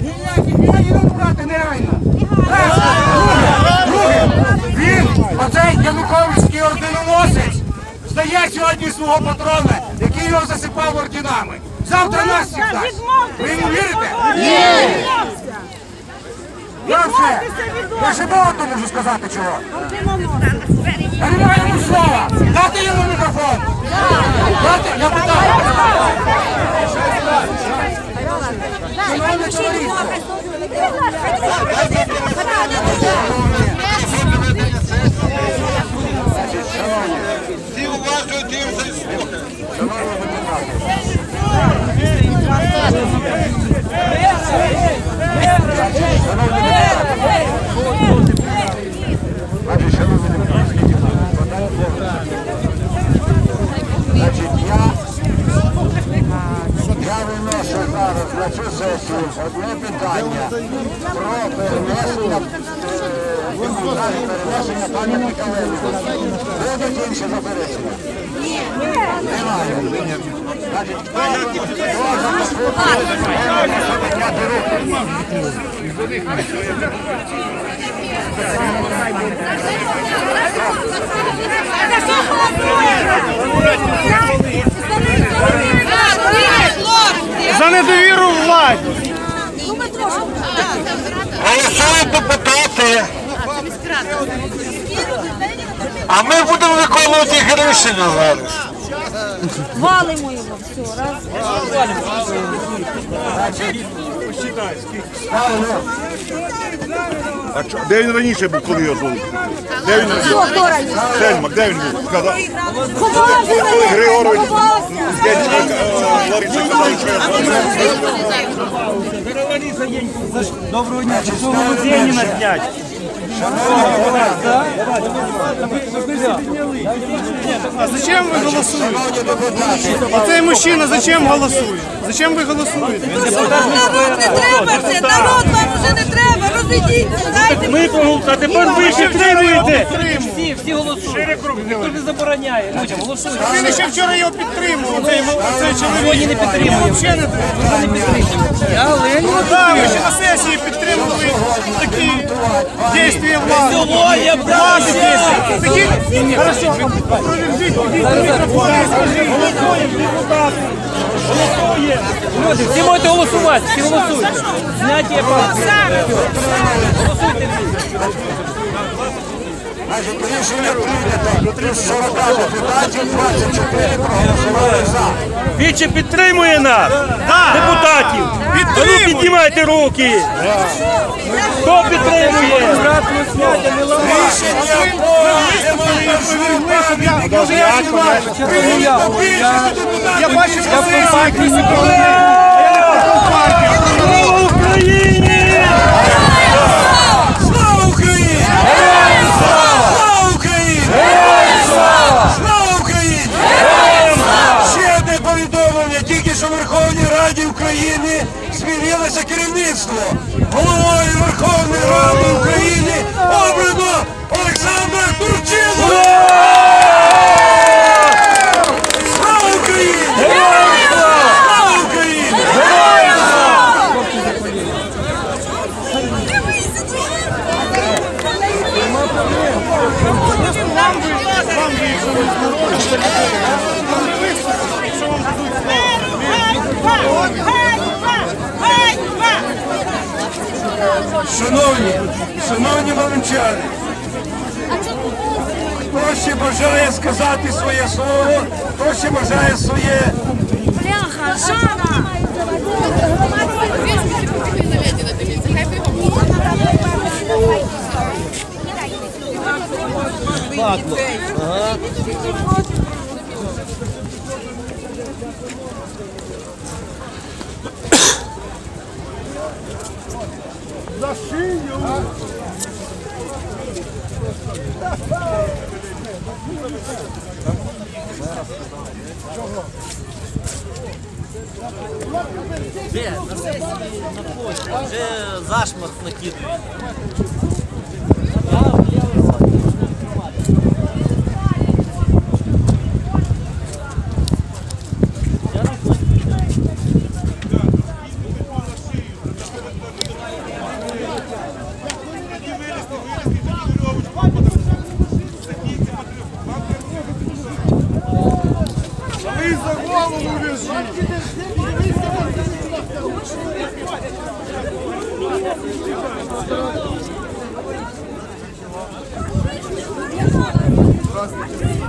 Ніяких воїнів брати. Друге. Друге. Він, оцей Януковицький орденоносець, здає сьогодні свого патрона, який його засипав орденами. Завтра нас всіх дасть. Ви йому вірите? Ні. Я все. Я ще багато можу сказати чого. Я не маю йому слова. Дайте йому мікрофон. Дайте, я питаю. Шановне товариство, Всі уважно дивляться і слухають. Значить, шановні депутатські депутати, значить, я, я виношу зараз на цю сесію одне питання про перенесення, е, перенесення пам'ятника Леніна. Будуть інші заперечення? Немає. Значить, хто за підняти руку. За недовіру Голосують депутати. А ми будемо виконувати їх рішення зараз. Валимо його, все, раз. А чо- де він раніше був, коли його звали? Де він хто раніше? Сельмак, де він був? Казав, Ховався, Григорович ховався. е, Лариса Доброго дня. Знять. А зачем ви голосуєте? Оцей мужчина зачем голосує? Зачем ви голосуєте? Народ не треба вже, народ вам уже не треба, розійдіться, дайте а тепер ви ще підтримуєте. Всі, всі голосують. Ніхто не забороняє. Людям голосують. Він ще вчора його підтримував. Цей, чоловік. Не підтримує. Взагалі не Ну так, ви ще на сесії підтримували такі дійства власти. Сегодня власти. Такі, хорошо, голосуємо, депутати. Голосуємо. Люди, всі можете голосувати, всі голосуйте. Зняття. Голосуйте всі. Рішення прийнято. 40 депутатів 24 проголосували за. Віче підтримує нас, депутатів. Ну піднімайте руки. Хто підтримує? Я бачив, що це партії Слава Україні! Слава Україні! Слава Україні! Слава Україні! Ще одне повідомлення. Тільки що в Верховній Раді України змінилося керівництво. Головою Верховної Ради України обрано Олександра Турчинова! Слава Україні! Слава Україні! Шановні, шановні волончани, хто ще бажає сказати своє слово, хто ще бажає своє? Бляха, Жанна! Де? На сесії на площі. Вже зашмах накидує. Фашисти,